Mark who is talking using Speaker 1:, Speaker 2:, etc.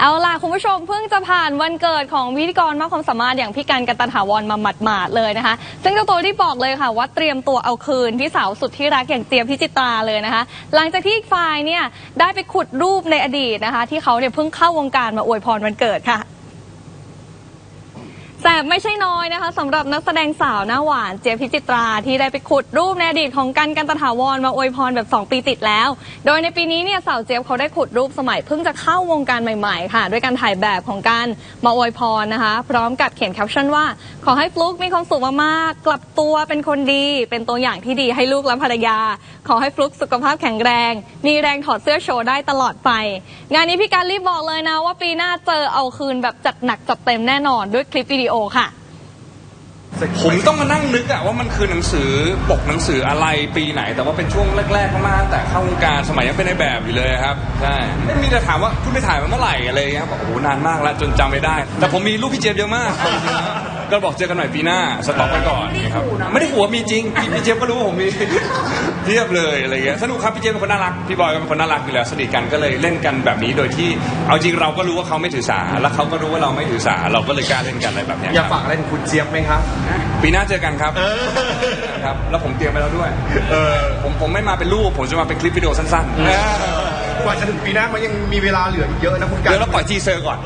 Speaker 1: เอาล่ะ คุณผู้ชมเพิ่งจะผ่านวันเกิดของพิธีกรมากความสามารถอย่างพี่กันกันตันถาวรมาหมาดๆเลยนะคะ ซึ่งเจ้าตัวที่บอกเลยค่ะ ว่าเตรียมตัวเอาคืนพี่สาวสุดที่รักอย่างเจียมพิจิตราเลยนะคะ หลังจากที่อีกฝ่ายเนี่ยได้ไปขุดรูปในอดีตนะคะ ที่เขาเนี่ยเพิ่งเข้าวงการมาอวยพรวันเกิดค่ะ แสบไม่ใช่น้อยนะคะสำหรับนักแสดงสาวหน้าหวานเจี๊ยบพิจิตราที่ได้ไปขุดรูปในอดีตของกันกันตถาวรมาอวยพรแบบ 2 ปีติดแล้ว โดยในปีนี้เนี่ยสาวเจี๊ยบเขาได้ขุดรูปสมัยเพิ่งจะเข้าวงการใหม่ๆ ค่ะ ด้วยการถ่ายแบบของกันมาอวยพรนะคะ พร้อมกับเขียนแคปชั่นว่า ขอให้ฟลุกมีความสุขมากๆกลับตัวเป็นคนดี เป็นตัวอย่างที่ดีให้ลูกและภรรยา ขอให้ฟลุกสุขภาพแข็งแรง มีแรงถอดเสื้อโชว์ได้ตลอดไป งานนี้พี่การรีบบอกเลยนะว่าปีหน้าเจอเอาคืนแบบจัดหนักจัดเต็มแน่นอนด้วยคลิปวิดีโอค่ะ
Speaker 2: ผมต้องมานั่งนึกอะว่ามันคือหนังสือปกหนังสืออะไรปีไหน แต่ว่าเป็นช่วงแรกๆมากแต่เข้าวงการสมัยยังเป็นในแบบอยู่เลยครับใช่ไม่มีแต่ถามว่าคุณไปถ่ายมาเมื่อไหร่อะไรอย่างเงี้ยครับอกโอ้โหนานมากแล้วจนจำไม่ได้ แต่ผมมีรูปพี่เจมเยอะมากก็บอกเจอกันหน่อยปีหน้าสต็อกไปก่อนนะครับไม่ได้หัวมีจริงพี่เจมก็รู้ว่าผมมี เทียบเลยอะไรเงี้ยสนุกครับพี่เจมส์เป็นคนน่ารักพี่บอยก็เป็นคนน่ารักอยู่แล้วสนิทกันก็เลยเล่นกันแบบนี้โดยที่เอาจริงเราก็รู้ว่าเขาไม่ถือสาแล้วเขาก็รู้ว่าเราไม่ถือสาเราก็เลยกล้าเล่นกันอะไรแบบเนี้ย
Speaker 3: อยาก
Speaker 2: ครับ
Speaker 3: ฝากอะไรถึงคุณเจี๊ยบไหมครับ
Speaker 2: ปีหน้าเจอกันครับครับแล้วผมเตรียมไปแล้วด้วย
Speaker 3: เออ
Speaker 2: ผมผมไม่มาเป็นรูปผมจะมาเป็นคลิปวิดีโอสั้นๆ
Speaker 3: กว่าจะถึงปีหน้ามันยังมีเวลาเหลืออีกเยอะนะคุณกัน
Speaker 2: เดี๋ยวเราปล่อยทีเซอร์ก่อน